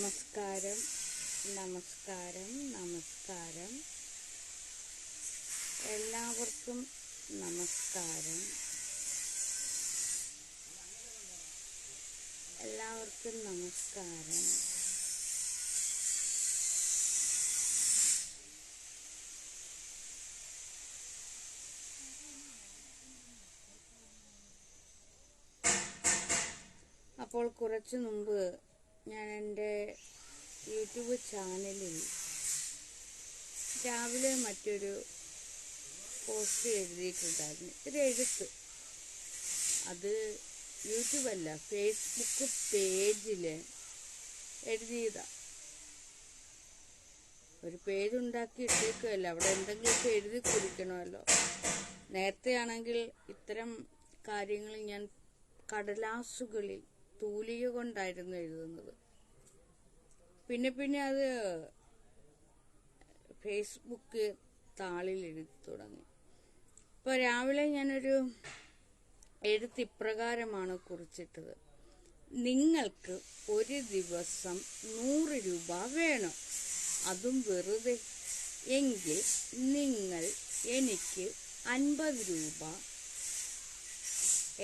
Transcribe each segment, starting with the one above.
നമസ്കാരം നമസ്കാരം നമസ്കാരം. എല്ലാവർക്കും നമസ്കാരം. എല്ലാവർക്കും നമസ്കാരം. അപ്പോൾ കുറച്ചു മുമ്പ് ഞാൻ എന്റെ യൂട്യൂബ് ചാനലിൽ രാവിലെ മറ്റൊരു പോസ്റ്റ് എഴുതിയിട്ടുണ്ടായിരുന്നു. ഒരു എഴുത്ത്. അത് യൂട്യൂബല്ല ഫേസ്ബുക്ക് പേജിൽ എഴുതിയതാണ് ഒരു പേജ് ഉണ്ടാക്കി ഇട്ടേക്കുമല്ല അവിടെ എന്തെങ്കിലുമൊക്കെ എഴുതി കുടിക്കണമല്ലോ നേരത്തെയാണെങ്കിൽ ഇത്തരം കാര്യങ്ങൾ ഞാൻ കടലാസുകളിൽ തൂലിക കൊണ്ടായിരുന്നു എഴുതുന്നത്. പിന്നെ പിന്നെ അത് ഫേസ്ബുക്ക് താളിൽ എഴുതി തുടങ്ങി. ഇപ്പോൾ രാവിലെ ഞാനൊരു എഴുത്ത് ഇപ്രകാരമാണ് കുറിച്ചിട്ടത്. നിങ്ങൾക്ക് ഒരു ദിവസം നൂറ് രൂപ വേണം. അതും വെറുതെ. എങ്കിൽ നിങ്ങൾ എനിക്ക് അൻപത് രൂപ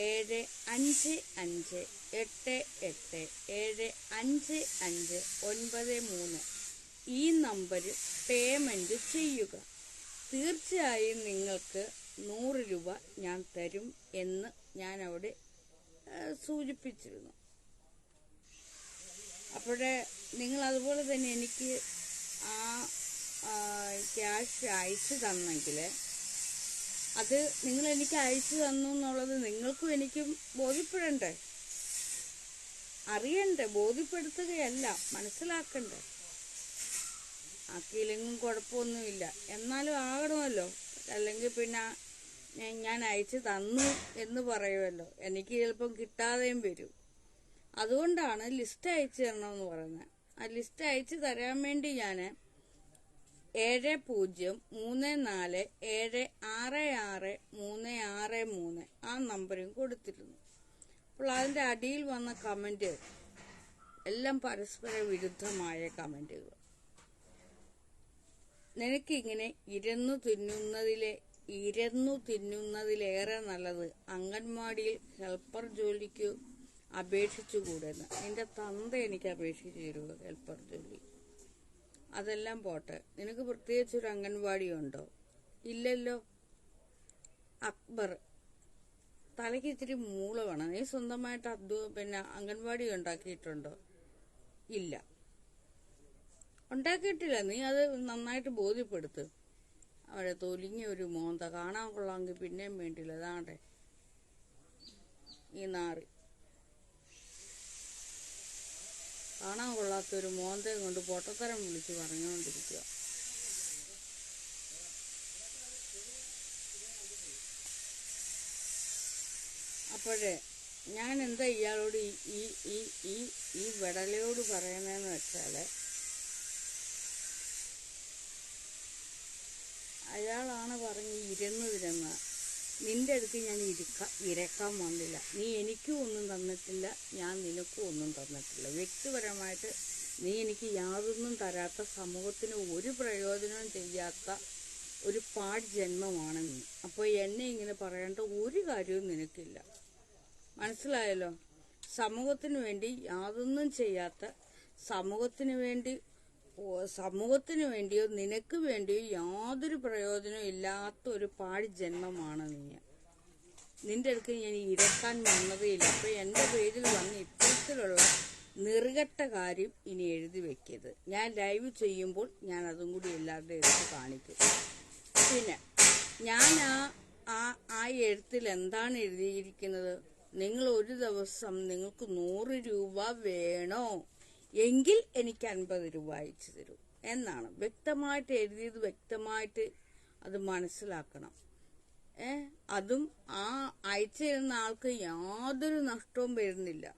ഏഴ് അഞ്ച് അഞ്ച് എട്ട് എട്ട് ഏഴ് അഞ്ച് അഞ്ച് ഒൻപത് മൂന്ന്. ഈ നമ്പറിൽ പേയ്മെന്റ് ചെയ്യുക. തീർച്ചയായും നിങ്ങൾക്ക് നൂറ് രൂപ ഞാൻ തരും എന്ന് ഞാൻ അവിടെ സൂചിപ്പിച്ചിരുന്നു. അപ്പോഴേ നിങ്ങൾ അതുപോലെ തന്നെ എനിക്ക് ആ ക്യാഷ് അയച്ചു തന്നെങ്കിൽ അത് നിങ്ങൾ എനിക്ക് അയച്ചു തന്നു എന്നുള്ളത് നിങ്ങൾക്കും എനിക്കും ബോധ്യപ്പെടണ്ടേ? അറിയണ്ടേ ബോധ്യപ്പെടുത്തുകയല്ല മനസ്സിലാക്കണ്ടേ? ആക്കിയില്ലെങ്കിലും കുഴപ്പമൊന്നുമില്ല. എന്നാലും ആകണമല്ലോ. അല്ലെങ്കിൽ പിന്നെ ഞാൻ- അയച്ചു തന്നു എന്ന് പറയുമല്ലോ. എനിക്ക് ചിലപ്പം കിട്ടാതെയും വരും. അതുകൊണ്ടാണ് ലിസ്റ്റ് അയച്ചു തരണമെന്ന് പറയുന്നത്. ആ ലിസ്റ്റ് അയച്ചു തരാൻ വേണ്ടി ഞാൻ ഏഴ് പൂജ്യം മൂന്ന് നാല് ഏഴ് ആറ് ആറ് മൂന്ന് ആറ് മൂന്ന് ആ നമ്പറും കൊടുത്തിരുന്നു. അപ്പോൾ അതിന്റെ അടിയിൽ വന്ന കമന്റ് എല്ലാം പരസ്പര വിരുദ്ധമായ കമന്റുകൾ നിനക്കിങ്ങനെ ഇരന്നു തിന്നുന്നതിലെ ഇരന്നു തിന്നുന്നതിലേറെ നല്ലത് അംഗൻവാടിയിൽ ഹെൽപ്പർ ജോലിക്ക് അപേക്ഷിച്ചുകൂടെന്ന് നിന്റെ തന്ത എനിക്ക് അപേക്ഷിച്ചു തരുമോ ഹെൽപ്പർ ജോലി അതെല്ലാം പോട്ടെ. നിനക്ക് പ്രത്യേകിച്ച് ഒരു അംഗൻവാടി ഉണ്ടോ ഇല്ലല്ലോ. അക്ബർ. തലയ്ക്ക് ഇത്തിരി മൂള വേണം നീ സ്വന്തമായിട്ട് അദ്വ പിന്നെ അംഗൻവാടി ഉണ്ടാക്കിയിട്ടുണ്ടോ? ഇല്ല. ഉണ്ടാക്കിയിട്ടില്ല. നീ അത് നന്നായിട്ട് ബോധ്യപ്പെടുത്ത്. അവിടെ തൊലിഞ്ഞ ഒരു മോന്ത കാണാൻ കൊള്ളാമെങ്കിൽ പിന്നെയും വേണ്ടില്ല. അതാണ്ടേ ഈ നാറി. കാണാൻ കൊള്ളാത്ത ഒരു മോന്തയും കൊണ്ട് പൊട്ടത്തരം വിളിച്ച് പറഞ്ഞുകൊണ്ടിരിക്കുക. അപ്പോഴേ ഞാൻ എന്താ ഇയാളോട് ഈ ഈ ഈ ഈ വിടലയോട് പറയുന്നതെന്ന് വെച്ചാൽ അയാളാണ് പറഞ്ഞ് ഇരുന്നതിരുന്ന നിന്റെ അടുത്ത് ഞാൻ ഇരിക്ക ഇരക്കാൻ വന്നില്ല. നീ എനിക്കും ഒന്നും തന്നിട്ടില്ല ഞാൻ നിനക്കും ഒന്നും തന്നിട്ടില്ല. വ്യക്തിപരമായിട്ട് നീ എനിക്ക് യാതൊന്നും തരാത്ത സമൂഹത്തിന് ഒരു പ്രയോജനവും ചെയ്യാത്ത ഒരു പാട് ജന്മമാണ് നീ. അപ്പോൾ എന്നെ ഇങ്ങനെ പറയേണ്ട ഒരു കാര്യവും നിനക്കില്ല. മനസ്സിലായല്ലോ? സമൂഹത്തിന് വേണ്ടി യാതൊന്നും ചെയ്യാത്ത സമൂഹത്തിന് വേണ്ടി സമൂഹത്തിന് വേണ്ടിയോ നിനക്ക് വേണ്ടിയോ യാതൊരു പ്രയോജനവും ഇല്ലാത്ത ഒരു പാഴ് ജന്മമാണ് നീ. നിന്റെ അടുക്ക് ഞാൻ ഇരക്കാൻ വന്നതേ ഇല്ല അപ്പൊ എന്റെ പേരിൽ വന്ന് ഇത്തരത്തിലുള്ള നിറുകെട്ട കാര്യം ഇനി എഴുതി വെക്കരുത്. ഞാൻ ലൈവ് ചെയ്യുമ്പോൾ ഞാൻ അതും കൂടി എല്ലാവരുടെ എടുത്ത് കാണിക്കും. പിന്നെ ഞാൻ ആ ആ ആ എഴുത്തിൽ എന്താണ് എഴുതിയിരിക്കുന്നത്? നിങ്ങൾ ഒരു ദിവസം നിങ്ങൾക്ക് നൂറ് രൂപ വേണോ? എങ്കിൽ എനിക്ക് അൻപത് രൂപ അയച്ചു തരൂ. എന്നാണ്. വ്യക്തമായിട്ട് എഴുതിയത് വ്യക്തമായിട്ട് അത് മനസ്സിലാക്കണം. ഏ? അതും ആ അയച്ചു തരുന്ന ആൾക്ക് യാതൊരു നഷ്ടവും വരുന്നില്ല.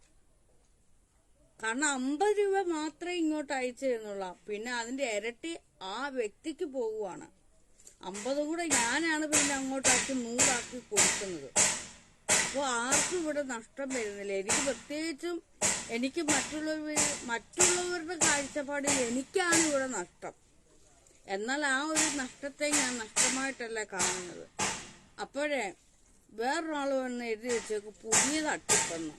കാരണം അമ്പത് രൂപ മാത്രമേ ഇങ്ങോട്ട് അയച്ചു തരുന്നുള്ളൂ. പിന്നെ അതിന്റെ ഇരട്ടി ആ വ്യക്തിക്ക് പോവുകയാണ് അമ്പത് കൂടെ ഞാനാണ് പിന്നെ അങ്ങോട്ടാക്കി നൂറാക്കി കൊടുക്കുന്നത്. അപ്പോൾ ആർക്കും ഇവിടെ നഷ്ടം വരുന്നില്ല. എനിക്ക് പ്രത്യേകിച്ചും എനിക്ക് മറ്റുള്ളവർ മറ്റുള്ളവരുടെ കാഴ്ചപ്പാടിൽ എനിക്കാണ് ഇവിടെ നഷ്ടം. എന്നാൽ ആ ഒരു നഷ്ടത്തെ ഞാൻ നഷ്ടമായിട്ടല്ല കാണുന്നത്. അപ്പോഴേ വേറൊരാൾ വന്ന് എഴുതി വെച്ചേക്ക് പുതിയ തട്ടിപ്പെന്ന്.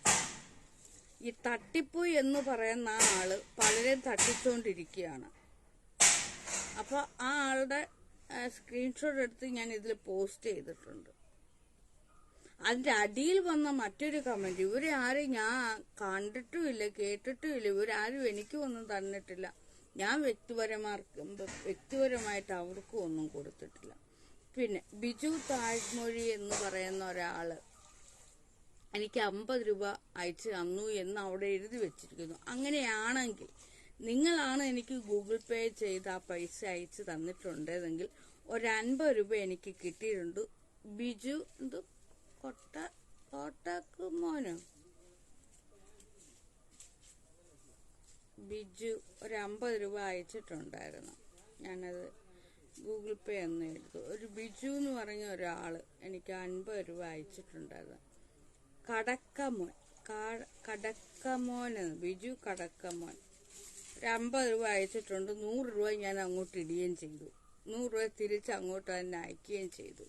ഈ തട്ടിപ്പ് എന്ന് പറയുന്ന ആ ആൾ പലരെയും തട്ടിച്ചുകൊണ്ടിരിക്കുകയാണ് അപ്പോൾ ആ ആളുടെ സ്ക്രീൻഷോട്ട് എടുത്ത് ഞാൻ ഇതിൽ പോസ്റ്റ് ചെയ്തിട്ടുണ്ട്. അതിന്റെ അടിയിൽ വന്ന മറ്റൊരു കമന്റ് ഇവരെ ആരും ഞാൻ കണ്ടിട്ടുമില്ല കേട്ടിട്ടുമില്ല. ഇവരാരും എനിക്ക് ഒന്നും തന്നിട്ടില്ല. ഞാൻ വ്യക്തിപരമാർക്ക് വ്യക്തിപരമായിട്ട് അവർക്കും ഒന്നും കൊടുത്തിട്ടില്ല. പിന്നെ ബിജു താഴ്മൊഴി എന്ന് പറയുന്ന ഒരാൾ എനിക്ക് അമ്പത് രൂപ അയച്ചു തന്നു എന്ന് അവിടെ എഴുതി വെച്ചിരിക്കുന്നു. അങ്ങനെയാണെങ്കിൽ നിങ്ങളാണ് എനിക്ക് ഗൂഗിൾ പേ ചെയ്ത് ആ പൈസ അയച്ചു തന്നിട്ടുണ്ടെങ്കിൽ ഒരു അൻപത് രൂപ എനിക്ക് കിട്ടിയിട്ടുണ്ട്. ബിജു എന്ത് കൊട്ട കോട്ടക്ക് മോനോ? ബിജു ഒരു അമ്പത് രൂപ അയച്ചിട്ടുണ്ടായിരുന്നു. ഞാനത് ഗൂഗിൾ പേ എന്ന് എടുത്തു. ഒരു ബിജു എന്ന് പറഞ്ഞ ഒരാൾ എനിക്ക് അൻപത് രൂപ അയച്ചിട്ടുണ്ടായിരുന്നു. കടക്കമോൻ കടക്കമോൻ ബിജു കടക്കമോൻ. ഒരു അമ്പത് രൂപ അയച്ചിട്ടുണ്ട്. നൂറ് രൂപ ഞാൻ അങ്ങോട്ട് ഇടുകയും ചെയ്തു. നൂറ് രൂപ തിരിച്ച് അങ്ങോട്ട് തന്നെ അയക്കുകയും ചെയ്തു.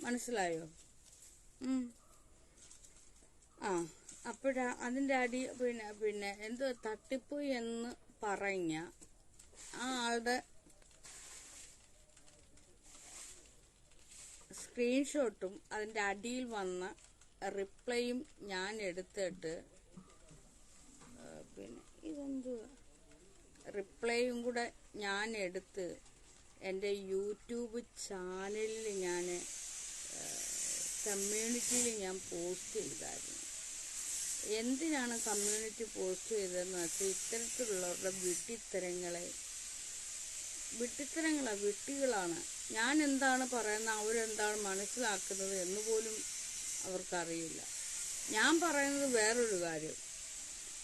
മനസ്സിലായോ. ആ അപ്പോഴാ അതിന്റെ അടി പിന്നെ പിന്നെ എന്തോ തട്ടിപ്പ് എന്ന് പറഞ്ഞ ആ ആളുടെ സ്ക്രീൻഷോട്ടും അതിന്റെ അടിയിൽ വന്ന റിപ്ലൈയും ഞാൻ എടുത്തിട്ട് പിന്നെ ഇതെന്തുവാ? റിപ്ലൈയും കൂടെ ഞാൻ എടുത്ത് എന്റെ യൂട്യൂബ് ചാനലിൽ ഞാൻ കമ്മ്യൂണിറ്റിയിൽ ഞാൻ പോസ്റ്റ് ചെയ്തായിരുന്നു. എന്തിനാണ് കമ്മ്യൂണിറ്റി പോസ്റ്റ് ചെയ്തതെന്ന് വെച്ചാൽ ഇത്തരത്തിലുള്ളവരുടെ വിട്ടിത്തരങ്ങളെ വിട്ടിത്തരങ്ങളാണ് വിട്ടികളാണ് ഞാൻ എന്താണ് പറയുന്നത് അവരെന്താണ് മനസ്സിലാക്കുന്നത് എന്ന് പോലും അവർക്കറിയില്ല. ഞാൻ പറയുന്നത് വേറൊരു കാര്യം.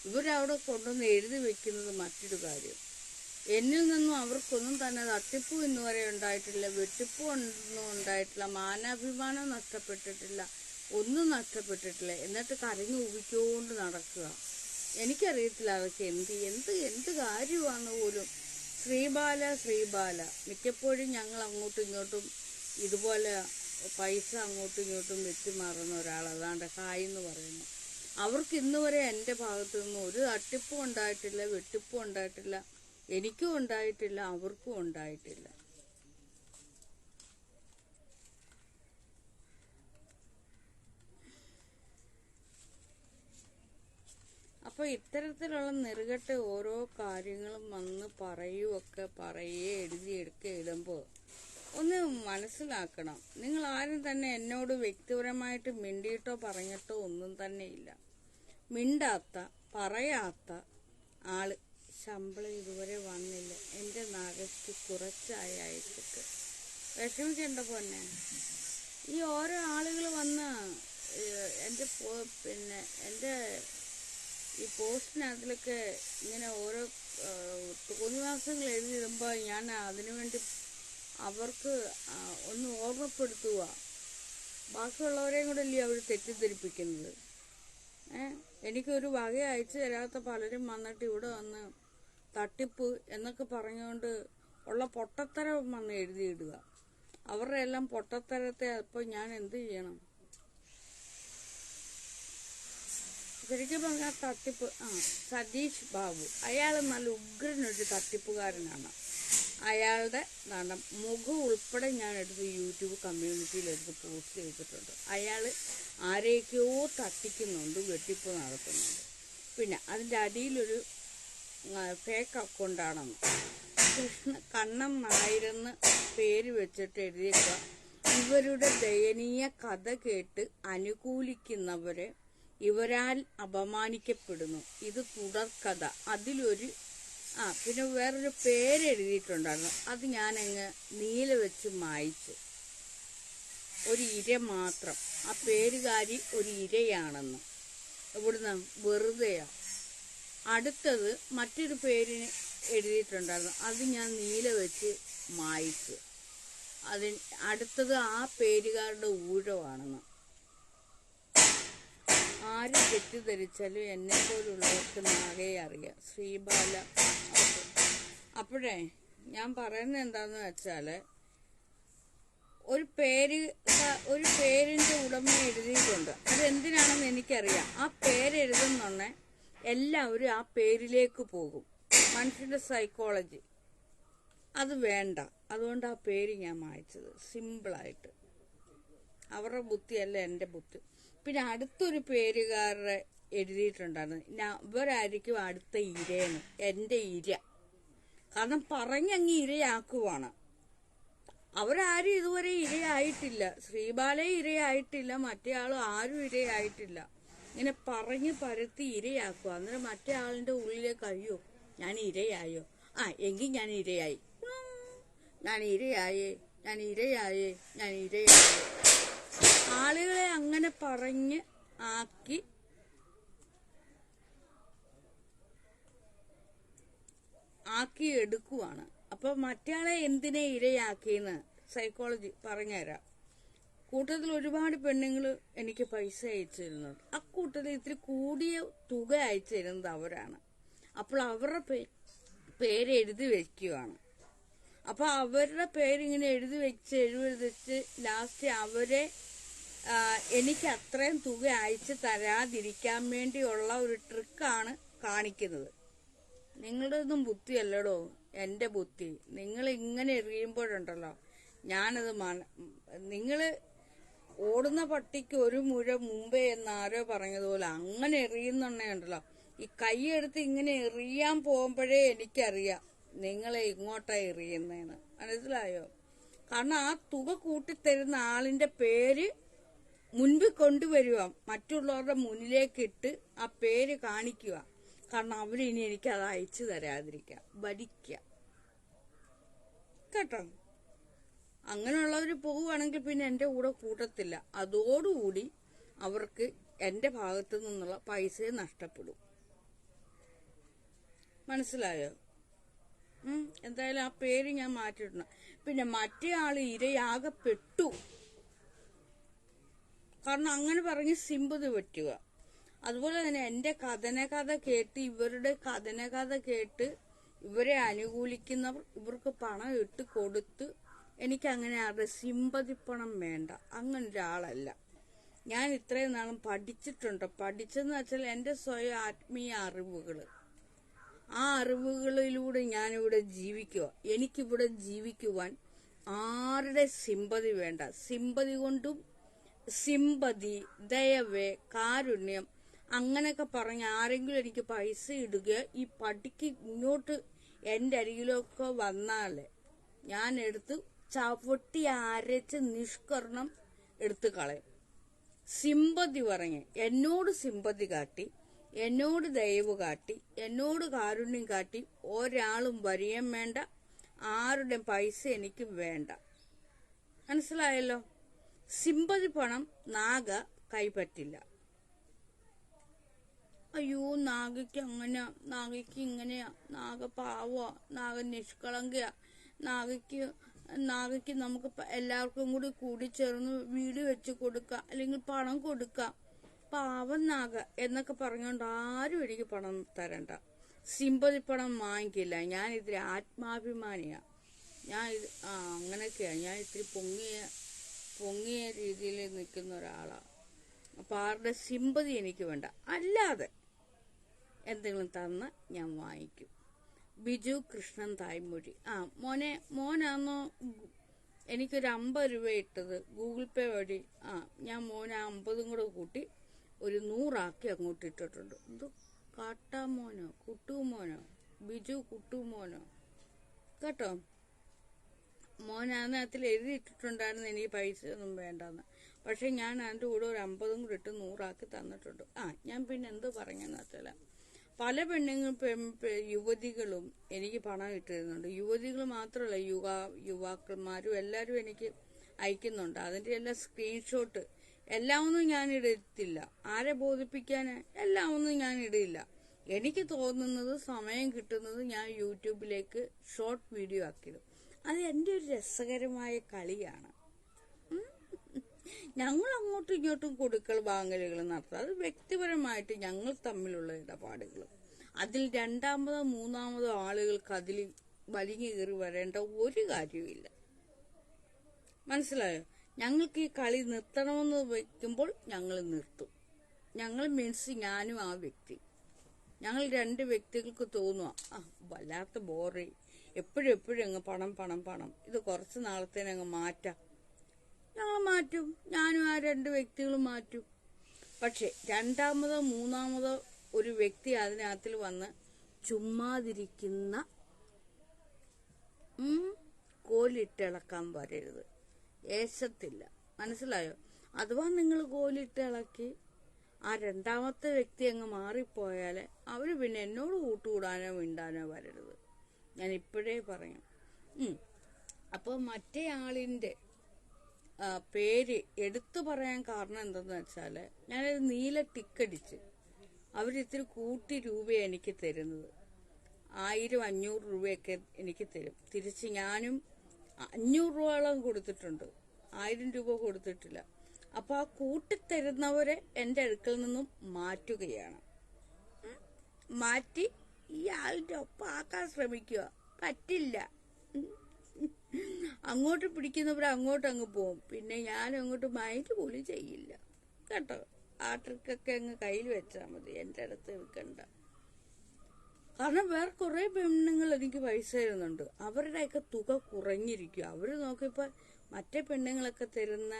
ഇവരവിടെ കൊണ്ടുവന്ന് എഴുതി വെക്കുന്നത് മറ്റൊരു കാര്യം. എന്നിൽ നിന്നും അവർക്കൊന്നും തന്നെ തട്ടിപ്പ് ഇന്ന് വരെ ഉണ്ടായിട്ടില്ല വെട്ടിപ്പ് ഒന്നും ഉണ്ടായിട്ടില്ല മാനാഭിമാനം നഷ്ടപ്പെട്ടിട്ടില്ല ഒന്നും നഷ്ടപ്പെട്ടിട്ടില്ല. എന്നിട്ട് കരഞ്ഞു ഊപിക്കൊണ്ട് നടക്കുക. എനിക്കറിയത്തില്ല അതൊക്കെ എന്ത് എന്ത് എന്ത് കാര്യമാണ് പോലും. ശ്രീബാല ശ്രീബാല. മിക്കപ്പോഴും ഞങ്ങൾ അങ്ങോട്ടും ഇങ്ങോട്ടും ഇതുപോലെ പൈസ അങ്ങോട്ടും ഇങ്ങോട്ടും വെച്ചുമാറുന്ന ഒരാൾ അതാണ്ട് ഹായ് എന്ന് പറയുന്നു. അവർക്ക് ഇന്ന് വരെ എന്റെ ഭാഗത്തു നിന്നും ഒരു തട്ടിപ്പും ഉണ്ടായിട്ടില്ല വെട്ടിപ്പും ഉണ്ടായിട്ടില്ല. എനിക്കും ഉണ്ടായിട്ടില്ല അവർക്കും ഉണ്ടായിട്ടില്ല. അപ്പോൾ ഇത്തരത്തിലുള്ള നെറുകെട്ട് ഓരോ കാര്യങ്ങളും വന്ന് പറയുമൊക്കെ പറയേ എഴുതിയെടുക്കുക ഇടുമ്പോൾ ഒന്ന് മനസ്സിലാക്കണം. നിങ്ങൾ ആരും തന്നെ എന്നോട് വ്യക്തിപരമായിട്ട് മിണ്ടിയിട്ടോ പറഞ്ഞിട്ടോ ഒന്നും തന്നെ ഇല്ല. മിണ്ടാത്ത പറയാത്ത ആൾ ശമ്പളം ഇതുവരെ വന്നില്ല. എന്റെ നഗയ്ക്ക് കുറച്ചായി അയച്ചിട്ട് വിഷമിക്കണ്ട പൊന്നെ. ഈ ഓരോ ആളുകൾ വന്ന് എന്റെ പിന്നെ എന്റെ ഈ പോസ്റ്റിനകത്തിലൊക്കെ ഇങ്ങനെ ഓരോ തോന്നിവാസങ്ങൾ എഴുതിയിടുമ്പോൾ ഞാൻ അതിനുവേണ്ടി അവർക്ക് ഒന്ന് ഓർമ്മപ്പെടുത്തുക. ബാക്കിയുള്ളവരെയും കൂടെ അല്ലേ അവർ തെറ്റിദ്ധരിപ്പിക്കുന്നത്? ഏ എനിക്കൊരു വക അയച്ചു തരാത്ത പലരും വന്നിട്ട് ഇവിടെ വന്ന് തട്ടിപ്പ് എന്നൊക്കെ പറഞ്ഞുകൊണ്ട് ഉള്ള പൊട്ടത്തരം വന്ന് എഴുതിയിടുക. അവരുടെ എല്ലാം പൊട്ടത്തരത്തെ അപ്പോൾ ഞാൻ എന്ത് ചെയ്യണം? ശരിക്കും പറഞ്ഞാൽ തട്ടിപ്പ് ആ സതീഷ് ബാബു. അയാൾ നല്ല ഉഗ്രനൊരു തട്ടിപ്പുകാരനാണ്. അയാളുടെ നാണം മുഖം ഉൾപ്പെടെ ഞാൻ എടുത്ത് യൂട്യൂബ് കമ്മ്യൂണിറ്റിയിൽ എടുത്ത് പോസ്റ്റ് ചെയ്തിട്ടുണ്ട്. അയാൾ ആരെയൊക്കെയോ തട്ടിക്കുന്നുണ്ട് വെട്ടിപ്പ് നടത്തുന്നുണ്ട്. പിന്നെ അതിന്റെ അടിയിലൊരു ഫേക്ക് അക്കൗണ്ടാണെന്ന് കൃഷ്ണ കണ്ണം നായരെന്ന് പേര് വെച്ചിട്ട് എഴുതിയേക്കുക. ഇവരുടെ ദയനീയ കഥ കേട്ട് അനുകൂലിക്കുന്നവരെ ഇവരാൽ അപമാനിക്കപ്പെടുന്നു. ഇത് തുടർക്കഥ അതിലൊരു ആ പിന്നെ വേറൊരു പേര് എഴുതിയിട്ടുണ്ടായിരുന്നു. അത് ഞാനങ്ങ് നീല വെച്ച് മായ്ച്ചു. ഒരു ഇര മാത്രം. ആ പേരുകാരി ഒരു ഇരയാണെന്ന്. ഇവിടുന്ന് വെറുതെയാ. അടുത്തത് മറ്റൊരു പേരിന് എഴുതിയിട്ടുണ്ടായിരുന്നു. അത് ഞാൻ നീല വെച്ച് മായ്ച്ച് അതിന് അടുത്തത് ആ പേരുകാരുടെ ഊഴമാണെന്ന്. ആര് തെറ്റിദ്ധരിച്ചാലും എന്നെ പോലുള്ളവർക്ക് നാകെ അറിയാം. ശ്രീബാല. അപ്പോഴേ ഞാൻ പറയുന്നത് എന്താന്ന് വെച്ചാൽ ഒരു പേര് ഒരു പേരിന്റെ ഉടമ എഴുതിയിട്ടുണ്ട്. അതെന്തിനാണെന്ന് എനിക്കറിയാം. ആ പേര് എഴുതുന്നുണ്ടെ എല്ലാവരും ആ പേരിലേക്ക് പോകും. മനുഷ്യന്റെ സൈക്കോളജി അത് വേണ്ട. അതുകൊണ്ട് ആ പേര് ഞാൻ മായ്ച്ചത്. സിമ്പിളായിട്ട് അവരുടെ ബുദ്ധിയല്ല എന്റെ ബുദ്ധി. പിന്നെ അടുത്തൊരു പേരുകാരുടെ എഴുതിയിട്ടുണ്ടായിരുന്നു. ഇവരായിരിക്കും അടുത്ത ഇരയെന്ന് എന്റെ ഇര. കാരണം പറഞ്ഞങ്ങ് ഇരയാക്കുവാണ്. അവരാരും ഇതുവരെ ഇരയായിട്ടില്ല. ശ്രീബാലയും ഇരയായിട്ടില്ല. മറ്റേ ആളും ആരും ഇരയായിട്ടില്ല. ഇങ്ങനെ പറഞ്ഞ് പരത്തി ഇരയാക്കുക. അന്നേരം മറ്റേ ആളിന്റെ ഉള്ളിലേക്ക് അയ്യോ ഞാൻ ഇരയായോ? ആ എങ്കിൽ ഞാൻ ഇരയായി. ഞാൻ ഇരയായേ ഞാൻ ഇരയായേ ഞാൻ ഇരയായേ. ആളുകളെ അങ്ങനെ പറഞ്ഞ് ആക്കി ആക്കി എടുക്കുവാണ്. അപ്പൊ ആളെ എന്തിനെ ഇരയാക്കിയെന്ന് സൈക്കോളജി പറഞ്ഞുതരാം. കൂട്ടത്തിൽ ഒരുപാട് പെണ്ണുങ്ങൾ എനിക്ക് പൈസ അയച്ചു തരുന്നുണ്ട് ആ കൂട്ടത്തിൽ ഇത്തിരി കൂടിയ തുക അയച്ചു തരുന്നത് അവരാണ്. അപ്പോൾ അവരുടെ പേര് എഴുതി വെക്കുകയാണ് അപ്പൊ അവരുടെ പേരിങ്ങനെ എഴുതി വെച്ച് എഴുതി വെച്ച് ലാസ്റ്റ് അവരെ എനിക്ക് അത്രയും തുക അയച്ചു തരാതിരിക്കാൻ വേണ്ടിയുള്ള ഒരു ട്രിക്കാണ് കാണിക്കുന്നത്. നിങ്ങളുടെ ഒന്നും ബുദ്ധിയല്ലടോ എന്റെ ബുദ്ധി. നിങ്ങൾ ഇങ്ങനെ എറിയുമ്പോഴുണ്ടല്ലോ. ഞാനത് മന നിങ്ങൾ ഓടുന്ന പട്ടിക്ക് ഒരു മുഴ മുമ്പേ എന്ന് ആരോ പറഞ്ഞതുപോലെ അങ്ങനെ എറിയുന്നുണ്ടല്ലോ ഈ കൈയെടുത്ത് ഇങ്ങനെ എറിയാൻ പോകുമ്പോഴേ എനിക്കറിയാം നിങ്ങളെ ഇങ്ങോട്ടാ എറിയുന്നതെന്ന് മനസ്സിലായോ? കാരണം ആ തുക കൂട്ടിത്തരുന്ന ആളിന്റെ പേര് മുൻപിൽ കൊണ്ടുവരിക മറ്റുള്ളവരുടെ മുന്നിലേക്കിട്ട് ആ പേര് കാണിക്കുക. കാരണം അവരിനി എനിക്ക് അത് അയച്ചു തരാതിരിക്കാം ഭരിക്കുക കേട്ടോ? അങ്ങനെയുള്ളവർ പോവുകയാണെങ്കിൽ പിന്നെ എന്റെ കൂടെ കൂട്ടത്തില്ല. അതോടുകൂടി അവർക്ക് എന്റെ ഭാഗത്തു നിന്നുള്ള പൈസ നഷ്ടപ്പെടും. മനസ്സിലായോ? എന്തായാലും ആ പേര് ഞാൻ മാറ്റിയിട്ടുണ്ട് പിന്നെ മറ്റേ ആൾ ഇരയാകപ്പെട്ടു. കാരണം അങ്ങനെ പറഞ്ഞ് സിമ്പതി പറ്റുക. അതുപോലെ തന്നെ എന്റെ കഥന കഥ കേട്ട് ഇവരുടെ കഥന കഥ കേട്ട് ഇവരെ അനുകൂലിക്കുന്നവർ ഇവർക്ക് പണം ഇട്ട് കൊടുത്ത് എനിക്ക് അങ്ങനെ ആരുടെ സിമ്പതിപ്പണം വേണ്ട. അങ്ങനെ ഒരാളല്ല. ഞാൻ ഇത്രയും നാളും പഠിച്ചിട്ടുണ്ട്. പഠിച്ചെന്ന് വെച്ചാൽ എന്റെ സ്വയം ആത്മീയ അറിവുകൾ. ആ അറിവുകളിലൂടെ ഞാനിവിടെ ജീവിക്കുക. എനിക്കിവിടെ ജീവിക്കുവാൻ ആരുടെ സിമ്പതി വേണ്ട. സിമ്പതി കൊണ്ടും സിമ്പതി ദയവേ കാരുണ്യം അങ്ങനെയൊക്കെ പറഞ്ഞ് ആരെങ്കിലും എനിക്ക് പൈസ ഇടുക ഈ പഠിക്ക് ഇങ്ങോട്ട് എന്റെ അരികിലൊക്കെ വന്നാൽ ഞാൻ എടുത്ത് ചവിട്ടി അരച്ച് നിഷ്കരണം എടുത്ത് കളയും. സിമ്പതി പറഞ്ഞ് എന്നോട് സിമ്പതി കാട്ടി എന്നോട് ദയവ് കാട്ടി എന്നോട് കാരുണ്യം കാട്ടി ഒരാളും വരിയം വേണ്ട ആരുടെ പൈസ എനിക്ക് വേണ്ട. മനസ്സിലായല്ലോ? സിമ്പതി പണം നാഗ കൈപ്പറ്റില്ല. അയ്യോ നാഗയ്ക്ക് അങ്ങനെ നാഗയ്ക്ക് ഇങ്ങനെയാ നാഗ പാവ നാഗ നിഷ്കളങ്കയാ നാഗയ്ക്ക് നാഗയ്ക്ക് നമുക്ക് എല്ലാവർക്കും കൂടി കൂടിച്ചേർന്ന് വീട് വെച്ച് കൊടുക്കാം. അല്ലെങ്കിൽ പണം കൊടുക്കാം. പാവം നാഗ എന്നൊക്കെ പറഞ്ഞുകൊണ്ട് ആരും എനിക്ക് പണം തരണ്ട. സിമ്പതി പണം വാങ്ങിക്കില്ല. ഞാൻ ഇതിൽ ആത്മാഭിമാനിയാ. ഞാൻ ഇത് ആ അങ്ങനെയൊക്കെയാണ് ഞാൻ ഇത്തിരി പൊങ്ങിയ പൊങ്ങിയ രീതിയിൽ നിൽക്കുന്ന ഒരാളാണ് അപ്പം ആരുടെ സിമ്പതി എനിക്ക് വേണ്ട. അല്ലാതെ എന്തെങ്കിലും തന്ന് ഞാൻ വാങ്ങിക്കും. ബിജു കൃഷ്ണൻ തായ്മൊഴി. ആ മോനെ മോനാന്നോ എനിക്കൊരു അമ്പത് രൂപ ഇട്ടത് ഗൂഗിൾ പേ വഴി. ആ ഞാൻ മോനെ അമ്പതും കൂടെ കൂട്ടി ഒരു നൂറാക്കി അങ്ങോട്ട് ഇട്ടിട്ടുണ്ട്. ഇത് കാട്ടാമോനോ കുട്ടുമോനോ ബിജു കുട്ടുമോനോ കേട്ടോ? മോനാന്ന് അതിൽ എഴുതിയിട്ടിട്ടുണ്ടായിരുന്നു എനിക്ക് പൈസ ഒന്നും വേണ്ടെന്ന്. പക്ഷെ ഞാൻ അതിന്റെ കൂടെ ഒരു അമ്പതും കൂടെ ഇട്ട് നൂറാക്കി തന്നിട്ടുണ്ട്. ആ ഞാൻ പിന്നെ എന്ത് പറഞ്ഞെന്ന് വെച്ചാൽ പല പെണ്ണുങ്ങൾ യുവതികളും എനിക്ക് പണം ഇട്ടിരുന്നുണ്ട്. യുവതികൾ മാത്രമല്ല യുവ യുവാക്കന്മാരും എല്ലാവരും എനിക്ക് അയക്കുന്നുണ്ട്. അതിന്റെ എല്ലാം സ്ക്രീൻഷോട്ട് എല്ലാം ഒന്നും ഞാൻ ഇടത്തില്ല. ആരെ ബോധിപ്പിക്കാൻ എല്ലാം ഒന്നും ഞാൻ ഇടില്ല എനിക്ക് തോന്നുന്നത് സമയം കിട്ടുന്നത് ഞാൻ യൂട്യൂബിലേക്ക് ഷോർട്ട് വീഡിയോ ആക്കിയിടും. അത് എന്റെ ഒരു രസകരമായ കളിയാണ്. ഞങ്ങൾ അങ്ങോട്ടും ഇങ്ങോട്ടും കൊടുക്കൽ വാങ്ങലുകൾ നടത്തുക. അത് വ്യക്തിപരമായിട്ട് ഞങ്ങൾ തമ്മിലുള്ള ഇടപാടുകൾ അതിൽ രണ്ടാമതോ മൂന്നാമതോ ആളുകൾക്ക് അതിൽ വലിഞ്ഞു കയറി വരേണ്ട ഒരു കാര്യവുമില്ല. മനസ്സിലായോ? ഞങ്ങൾക്ക് ഈ കളി നിർത്തണമെന്ന് വെക്കുമ്പോൾ ഞങ്ങൾ നിർത്തും. ഞങ്ങൾ മീൻസ് ഞാനും ആ വ്യക്തി. ഞങ്ങൾ രണ്ട് വ്യക്തികൾക്ക് തോന്നുക ആ വല്ലാത്ത ബോറി എപ്പോഴും എപ്പോഴും അങ്ങ് പണം പണം പണം. ഇത് കുറച്ച് നാളത്തേനങ്ങ് മാറ്റാം. ഞങ്ങൾ മാറ്റും. ഞാനും ആ രണ്ട് വ്യക്തികളും മാറ്റും. പക്ഷെ രണ്ടാമതോ മൂന്നാമതോ ഒരു വ്യക്തി അതിനകത്തിൽ വന്ന് ചുമ്മാതിരിക്കുന്ന കോലിട്ടിളക്കാൻ വരരുത് ഏശത്തില്ല. മനസ്സിലായോ? അഥവാ നിങ്ങൾ കോലിട്ടിളക്കി ആ രണ്ടാമത്തെ വ്യക്തി അങ്ങ് മാറിപ്പോയാൽ അവർ പിന്നെ എന്നോട് കൂട്ടുകൂടാനോ മിണ്ടാനോ വരരുത്. ഞാൻ ഇപ്പോഴേ പറയാം. അപ്പോൾ മറ്റേ ആളിന്റെ പേര് എടുത്തു പറയാൻ കാരണം എന്തെന്ന് വെച്ചാൽ ഞാനൊരു നീല ടിക്കടിച്ച് അവരിത്തിരി കൂട്ടി രൂപയാണ് എനിക്ക് തരുന്നത്. ആയിരം അഞ്ഞൂറ് രൂപയൊക്കെ എനിക്ക് തരും. തിരിച്ച് ഞാനും അഞ്ഞൂറ് രൂപയോളം കൊടുത്തിട്ടുണ്ട്. ആയിരം രൂപ കൊടുത്തിട്ടില്ല. അപ്പോൾ ആ കൂട്ടിത്തരുന്നവരെ എന്റെ അടുക്കൽ നിന്നും മാറ്റുകയാണ്. മാറ്റി ഈ ഒപ്പം ആക്കാൻ ശ്രമിക്കുക പറ്റില്ല. അങ്ങോട്ട് പിടിക്കുന്നവർ അങ്ങോട്ട് അങ്ങ് പോകും പിന്നെ ഞാൻ അങ്ങോട്ട് മൈൻഡ് പോലും ചെയ്യില്ല. കേട്ടോ? ആ ട്രിക്കൊക്കെ അങ്ങ് കയ്യിൽ വെച്ചാൽ മതി. എന്റെ അടുത്ത് വെക്കണ്ട കാരണം വേറെ കുറെ പെണ്ണുങ്ങൾ എനിക്ക് പൈസ തരുന്നുണ്ട്. അവരുടെയൊക്കെ തുക കുറഞ്ഞിരിക്കും. അവർ നോക്കിയപ്പോൾ മറ്റേ പെണ്ണുങ്ങളൊക്കെ തരുന്ന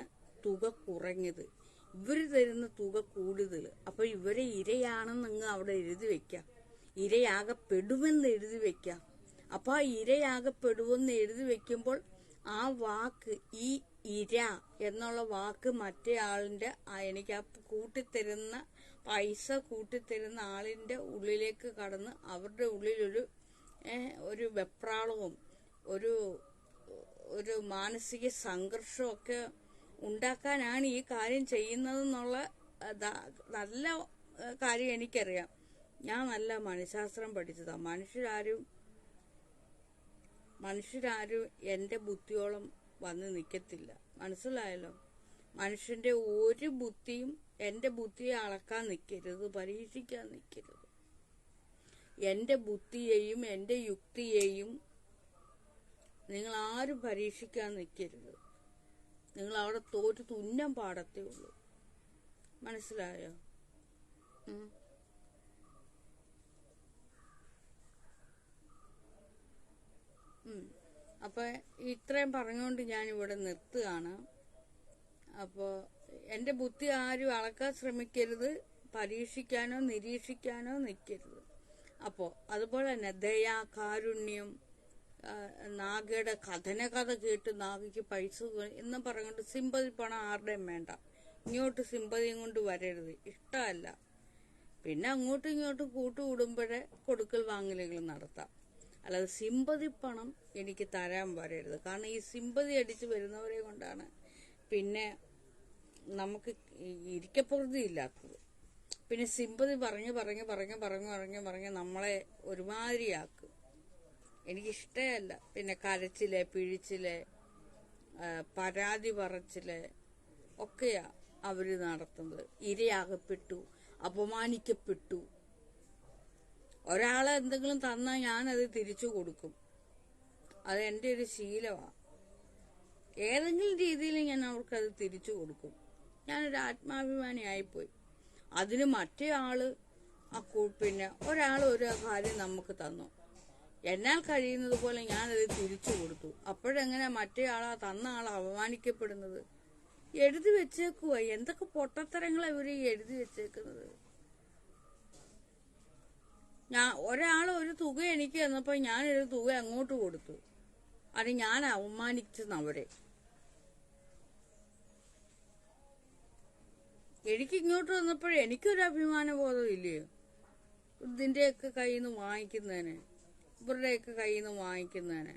തുക കുറഞ്ഞത്. ഇവർ തരുന്ന തുക കൂടുതൽ അപ്പൊ ഇവരെ ഇരയാണെന്നങ്ങ് അവിടെ എഴുതി വെക്കാം. ഇരയാകപ്പെടുമെന്ന് എഴുതി വെക്കാം. അപ്പൊ ആ ഇരയാകപ്പെടുമെന്ന് എഴുതി വെക്കുമ്പോൾ ആ വാക്ക് ഈ ഇര എന്നുള്ള വാക്ക് മറ്റേ ആളിന്റെ എനിക്ക് ആ കൂട്ടിത്തരുന്ന പൈസ കൂട്ടിത്തരുന്ന ആളിന്റെ ഉള്ളിലേക്ക് കടന്ന് അവരുടെ ഉള്ളിലൊരു ഒരു വെപ്രാളവും ഒരു ഒരു മാനസിക സംഘർഷമൊക്കെ ഉണ്ടാക്കാനാണ് ഈ കാര്യം ചെയ്യുന്നതെന്നുള്ള നല്ല കാര്യം എനിക്കറിയാം. ഞാൻ നല്ല മനഃശാസ്ത്രം പഠിച്ചതാ. മനുഷ്യരാരും മനുഷ്യരാരും എന്റെ ബുദ്ധിയോളം വന്ന് നിൽക്കത്തില്ല മനസ്സിലായല്ലോ? മനുഷ്യന്റെ ഒരു ബുദ്ധിയും എന്റെ ബുദ്ധിയെ അളക്കാൻ നിൽക്കരുത് പരീക്ഷിക്കാൻ നിൽക്കരുത് എന്റെ ബുദ്ധിയെയും എന്റെ യുക്തിയെയും നിങ്ങൾ ആരും പരീക്ഷിക്കാൻ നിൽക്കരുത് നിങ്ങൾ അവിടെ തോറ്റ് തുന്നം പാടത്തേ ഉള്ളൂ. മനസ്സിലായോ? അപ്പൊ ഇത്രയും പറഞ്ഞുകൊണ്ട് ഞാൻ ഇവിടെ നിർത്തുകയാണ്. അപ്പോൾ എന്റെ ബുദ്ധി ആരും അളക്കാൻ ശ്രമിക്കരുത്. പരീക്ഷിക്കാനോ നിരീക്ഷിക്കാനോ നിൽക്കരുത്. അപ്പോൾ അതുപോലെ തന്നെ ദയ കാരുണ്യം നാഗയുടെ കഥന കഥ കേട്ട് നാഗയ്ക്ക് പൈസ എന്ന് പറഞ്ഞുകൊണ്ട് സിമ്പതി പണം ആരുടെയും വേണ്ട. ഇങ്ങോട്ട് സിമ്പതിയും കൊണ്ട് വരരുത്. ഇഷ്ടമല്ല. പിന്നെ അങ്ങോട്ടും ഇങ്ങോട്ടും കൂട്ടുകൂടുമ്പോഴേ കൊടുക്കൽ വാങ്ങലുകൾ നടത്താം. അല്ലാതെ സിമ്പതി പണം എനിക്ക് തരാൻ വരരുത്. കാരണം ഈ സിമ്പതി അടിച്ച് വരുന്നവരെ കൊണ്ടാണ് പിന്നെ നമുക്ക് ഇരിക്കപ്പുറതി ഇല്ലാത്തത്. പിന്നെ സിമ്പതി പറഞ്ഞ് പറഞ്ഞ് പറഞ്ഞ് പറഞ്ഞ് പറഞ്ഞ് പറഞ്ഞ് നമ്മളെ ഒരുമാതിരിയാക്കും. എനിക്കിഷ്ടമല്ല. പിന്നെ കരച്ചിൽ പിഴിച്ചിൽ പരാതി പറച്ചിൽ ഒക്കെയാ അവർ നടത്തുന്നത്. ഇരയാകപ്പെട്ടു അപമാനിക്കപ്പെട്ടു. ഒരാളെ എന്തെങ്കിലും തന്നാൽ ഞാനത് തിരിച്ചു കൊടുക്കും. അത് എന്റെ ഒരു ശീലമാണ് ഏതെങ്കിലും രീതിയിൽ ഞാൻ അവർക്കത് തിരിച്ചു കൊടുക്കും. ഞാനൊരു ആത്മാഭിമാനിയായിപ്പോയി. അതിന് മറ്റേ ആൾ പിന്നെ ഒരാൾ ഒരു കാര്യം നമുക്ക് തന്നു. എന്നാൽ കഴിയുന്നത് പോലെ ഞാനത് തിരിച്ചു കൊടുത്തു. അപ്പോഴെങ്ങനെ മറ്റേ ആളാ തന്ന ആൾ അപമാനിക്കപ്പെടുന്നത്? എഴുതി വെച്ചേക്കുവാ. എന്തൊക്കെ പൊട്ടത്തരങ്ങളാണ് ഇവർ എഴുതി വെച്ചേക്കുന്നത്? ഞാൻ ഒരാൾ ഒരു തുക എനിക്ക് തന്നപ്പോ ഞാനൊരു തുക അങ്ങോട്ട് കൊടുത്തു. അത് ഞാൻ അവമാനിച്ചെന്നവരെ എനിക്ക് ഇങ്ങോട്ട് വന്നപ്പോഴേ എനിക്കൊരു അഭിമാനബോധം ഇല്ലയോ ഇതിന്റെയൊക്കെ കയ്യിൽ നിന്ന് വാങ്ങിക്കുന്നതിന് ഇവരുടെയൊക്കെ കയ്യിൽ നിന്ന് വാങ്ങിക്കുന്നതിന്.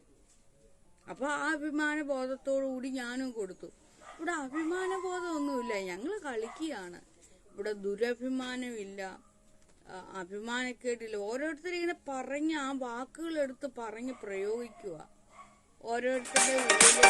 അപ്പോൾ ആ അഭിമാന ബോധത്തോടു കൂടി ഞാനും കൊടുത്തു. ഇവിടെ അഭിമാന ബോധമൊന്നുമില്ല ഞങ്ങൾ കളിക്കുകയാണ്. ഇവിടെ ദുരഭിമാനമില്ല. ആ, ഓരോരുത്തർ ഇങ്ങനെ പറഞ്ഞ് ആ വാക്കുകൾ എടുത്ത് പറഞ്ഞ് പ്രയോഗിക്കുക ഓരോരുത്തരുടെ